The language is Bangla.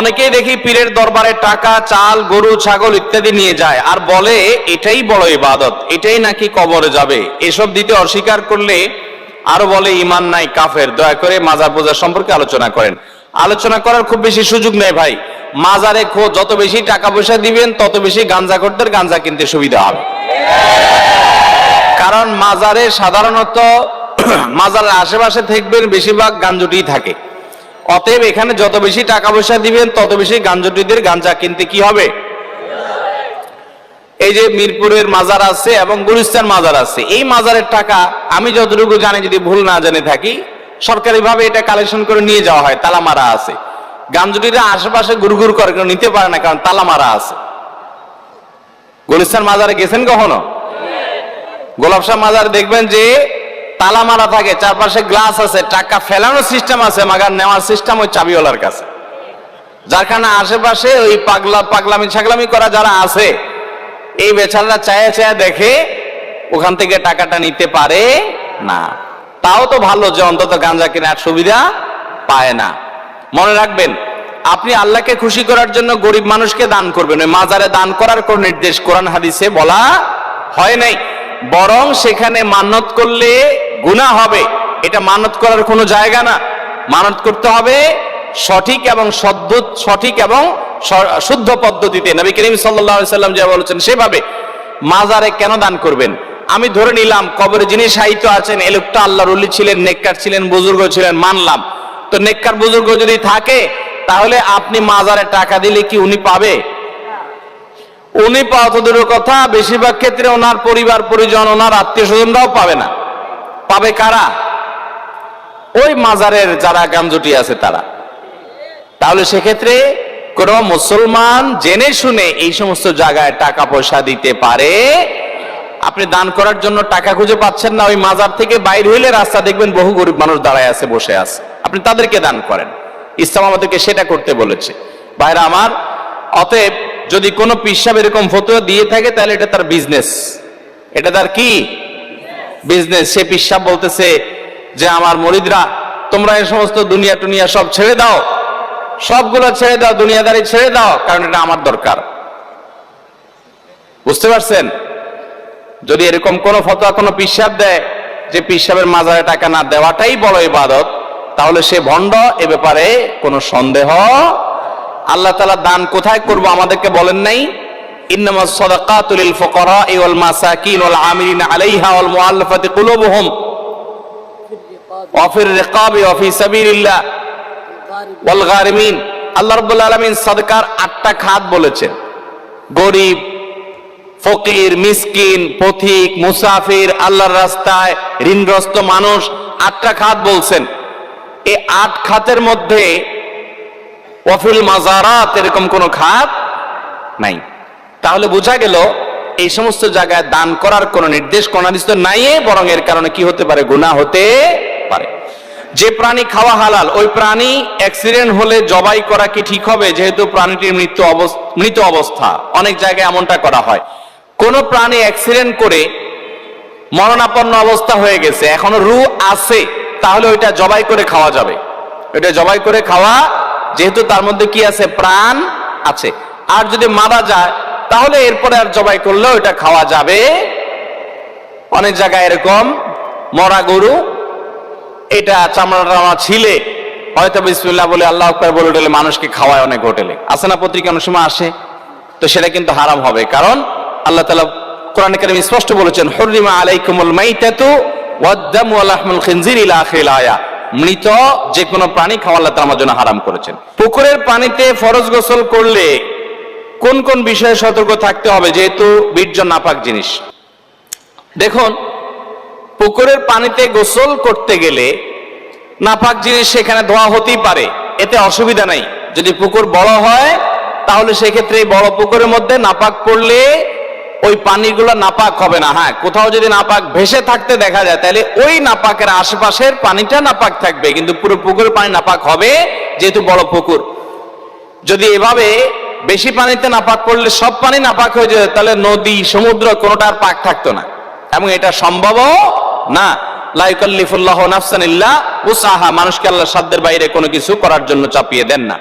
অনেকেই দেখি পীরের দরবারে টাকা, চাল, গরু, ছাগল ইত্যাদি নিয়ে যায় আর বলে, এটাই বড় ইবাদত, এটাই নাকি কবরে যাবে? এসব দিতে অস্বীকার করলে আরও বলে ইমান নাই, কাফের। দয়া করে মাজার পূজা সম্পর্কে আলোচনা করেন। আলোচনা করার খুব বেশি সুযোগ নেই ভাই। মাজারে খো যত বেশি টাকা পয়সা দিবেন, তত বেশি গাঞ্জা করতে গাঞ্জা কিনতে সুবিধা হবে। কারণ মাজারে সাধারণত মাজারের আশেপাশে থাকবেন, বেশিরভাগ গাঞ্জুটি থাকে। অতএব এখানে যত বেশি টাকা পয়সা দিবেন, তত বেশি গাঞ্জুটিদের গাঞ্জা কিনতে কি হবে? এই যে মিরপুরের মাজার আছে এবং গুলিস্তান মাজার আছে, এই মাজারের টাকা আমি যতটুকু জানি, যদি ভুল না জেনে থাকি, সরকারিভাবে এটা কালেকশন করে নিয়ে যাওয়া হয় তালা মারা আছে। গাঞ্জুটিরা আশেপাশে গুরগুর করে, কেউ নিতে পারে না, কারণ তালা মারা আছে। গুলিস্তান মাজারে গেছেন কখনো? গোলাপ শাহ মাজার দেখবেন যে তালা মারা থাকে, চারপাশে গ্লাস আছে, টাকা ফেলানোর সিস্টেম আছে, মাগার নেওয়ার সিস্টেম ওই চাবিওয়ালার কাছে। যার কারণে আশেপাশে ওই পাগলা পাগলামি ছাগলামি করা যারা আছে, এই বেচারা চায়া চায়া দেখে ওখান থেকে টাকাটা নিতে পারে না। তাও তো ভালো যে অন্তত গাঞ্জা কেনার সুবিধা পায় না। মনে রাখবেন, আপনি আল্লাহকে খুশি করার জন্য গরিব মানুষকে দান করবেন, ওই মাজারে দান করার কোন নির্দেশ কোরআন হাদিসে বলা হয় নাই। বরং সেখানে মানত করলে গুনাহ হবে, এটা মানত করার কোনো জায়গা না। মানত করতে হবে সঠিক এবং সদ্য, সঠিক এবং শুদ্ধ পদ্ধতিতে। নবী করিম সাল্লাল্লাহু সাল্লাম যা বলেছেন, সেভাবে মাজারে কেন দান করবেন? আমি ধরে নিলাম, কবরে যিনি সাহিত্য আছেন, এ লোকটা আল্লাহ রুলি ছিলেন, নেককার ছিলেন, বুজুর্গ ছিলেন, মানলাম। তো নেককার বুজুর্গ যদি থাকে, তাহলে আপনি মাজারে টাকা দিলে কি উনি পাবে? উনি পাওয়া তো দূরের কথা, বেশিরভাগ ক্ষেত্রে ওনার পরিবার, পরিজন, ওনার আত্মীয় স্বজনরাও পাবে না। পাবে কারা? ওই মাজারের যারা গামজুটি আছে তারা। তাহলে সেক্ষেত্রে কোন মুসলমান জেনে শুনে এই সমস্ত জায়গায় টাকা পয়সা দিতে পারে। আপনি দান করার জন্য টাকা খুঁজে পাচ্ছেন না, ওই মাজার থেকে বাইর হইলে রাস্তা দেখবেন বহু গরিব মানুষ দাঁড়ায় আছে, বসে আছে। আপনি তাদেরকে দান করেন। ইসলাম আমাদেরকে সেটা করতে বলেছে। ভাইরা আমার, অতএব যদি কোনো পিসাব এরকম ফতুয়া দিয়ে থাকে, তাহলে এটা তার বিজনেস এটা তার কি? বিজনেস সে পিসাব বলতেছে যে আমার মরিদরা, তোমরা এই সমস্ত দুনিয়া টুনিয়া সব ছেড়ে দাও। সবগুলো ছেড়ে দাও, দুনিয়াদারি ছেড়ে দাও, কারণ এটা আমার দরকার। বুঝতে পারছেন? যদি এরকম কোন ফতোয়া কোনো পিসাব দেয়, যে পিসাবের মাজারে টাকা না দেওয়াটাই বড় ইবাদত, তাহলে সে ভণ্ড, এ ব্যাপারে কোনো সন্দেহ। আল্লাহ তালা দান কোথায় করব আমাদেরকে বলেন নাই? ওয়াল আমিলিন আলাইহা ওয়াল মুআল্লাফাতি কুলুবুহুম। ওয়া ফির রিকাবি ওয়া ফি সাবিলিল্লাহ। ওয়াল গারিমিন। আল্লাহ রাব্বুল আলামিন সাদকার আটটা খাত বলেছেন। গরিব, ফকির, মিসকিন, পথিক, মুসাফির, আল্লাহর রাস্তায় ঋণগ্রস্ত মানুষ আটটা খাত বলছেন। এই আট খাতের মধ্যে ওয়াফিল মাজারাত এরকম কোন খাত নাই। তাহলে বোঝা গেল, এই সমস্ত জায়গায় দান করার কোন নির্দেশ, কোন হাদিস তো নাই, বরং এর কারণে কি হতে পারে? গুনাহ হতে পারে। যে প্রাণী খাওয়া হালাল, ওই প্রাণী অ্যাক্সিডেন্ট হলে জবাই করা কি ঠিক হবে? যেহেতু প্রাণীটির মৃত্যু মৃত অবস্থা, অনেক জায়গায় এমনটা করা হয়। কোন প্রাণী অ্যাক্সিডেন্ট করে মরণাপন্ন অবস্থা হয়ে গেছে, এখনও রু আছে, তাহলে ওইটা জবাই করে খাওয়া যাবে। ওইটা জবাই করে খাওয়া, যেহেতু তার মধ্যে কি আছে? প্রাণ আছে। আর যদি মারা যায় তাহলে এরপরে আর জবাই করলে ওইটা খাওয়া যাবে। অনেক জায়গায় এরকম মরা গরু, এটা চামড়া টামড়া ছিলে। হয়তো বিসমিল্লাহ বলে আল্লাহ আকবার বলে উঠলে মানুষকে খাওয়ায় অনেক হোটেলে। আসে না পত্রিকা অনেক সময় আসে, তো সেটা কিন্তু হারাম হবে। কারণ আল্লাহ তালা কোরআন কারিম স্পষ্ট বলেছেন হরিমা আলাইকুমুল মাইতাতু ওয়াদ্দামু ওয়া লাহমুল খিনজির ইলা আখিরিল আয়া। মৃত যে কোনো প্রাণী খাওয়া আল্লাহ আমার জন্য হারাম করেছেন। পুকুরের পানিতে ফরজ গোসল করলে কোন কোন বিষয়ে সতর্ক থাকতে হবে যেহেতু বীর্য নাপাক জিনিস। দেখুন, পুকুরের পানিতে গোসল করতে গেলে নাপাক জিনিস সেখানে ধোয়া হতেই পারে, এতে অসুবিধা নাই। যদি পুকুর বড় হয়, তাহলে সেক্ষেত্রে বড় পুকুরের মধ্যে নাপাক পড়লে ওই পানিগুলো নাপাক হবে না। হ্যাঁ কোথাও যদি নাপাক ভেসে থাকতে দেখা যায়, তাহলে ওই নাপাকের আশেপাশের পানিটা নাপাক থাকবে। কিন্তু পুরো পুকুরের পানি নাপাক হবে, যেহেতু বড় পুকুর। যদি এভাবে বেশি পানিতে নাপাক পড়লে সব পানি নাপাক হয়ে যেত, তাহলে নদী, সমুদ্র কোনোটা আর পাক থাকতো না। এবং এটা সম্ভব না। লাইকাল্লিফুল্লাহ নাফসানিল্লাহ উসাহা মানুষকে আল্লাহ সাধ্যের বাইরে কোনো কিছু করার জন্য চাপিয়ে দেন না।